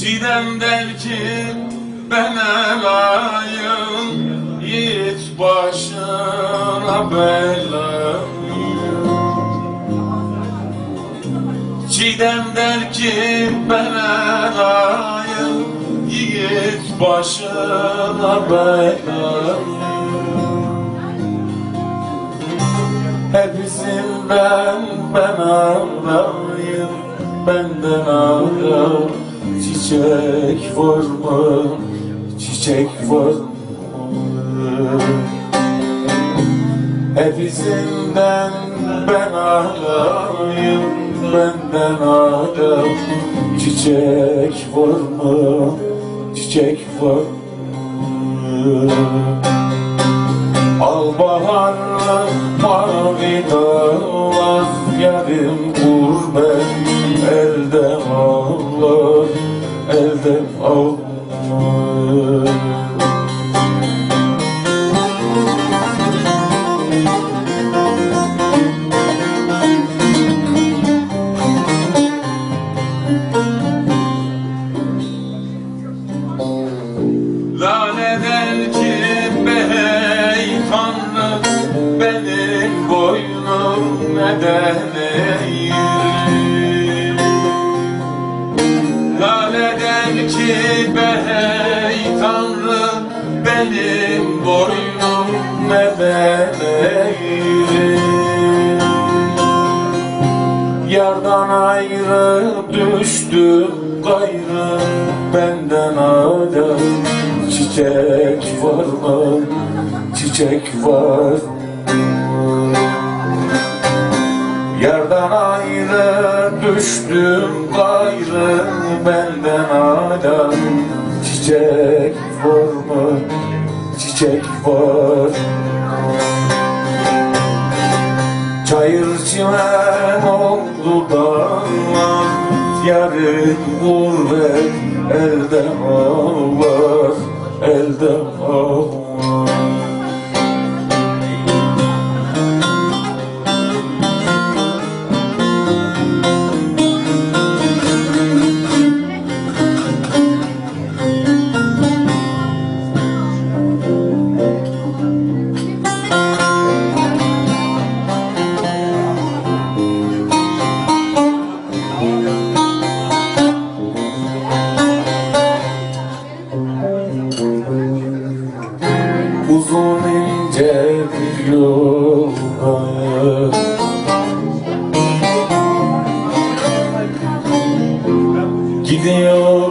Çiğdem der ki ben elayım Yiğit başına belayım Çiğdem der ki ben elayım Yiğit başına belayım Hepsinden ben alayım Benden ara Çiçek var mı? Çiçek var mı? Hepsinden ben alayım Benden ara Çiçek var mı? Çiçek var mı? Al baharlı mavi dağlar Yarim Lale der ki bey tanrı benim boynum neden eğri ki bey tanrı benim boynum neden eğri Yardan ayrı düştüm gayrı benden adam Çiçek var mı? Çiçek var mı? Yardan ayrı düştüm gayrı benden adam Çiçek var mı? Çiçek var? Çayır çimen oldu dağlar Yarın gurbet elde ağlar Elde ağlar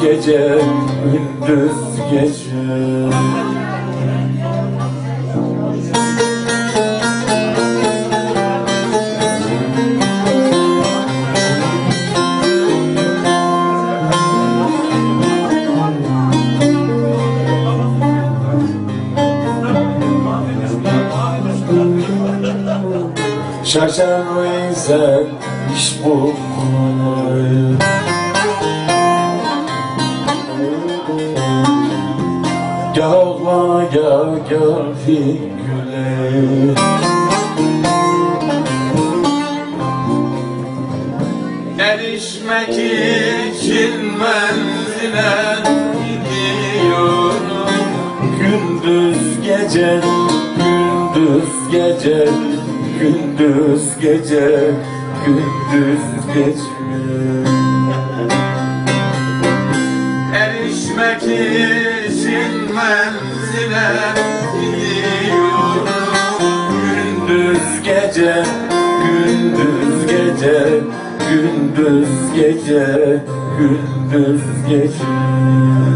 gece Gündüz gece. Şaşar Veysel iş bu gah güle Erişmek için menzile gidiyorum. Gündüz gece, gündüz gece, gündüz gece, gündüz gece. Erişmek için menzile gidiyorum Gündüz gece, gündüz gece, Gündüz gece, gündüz gece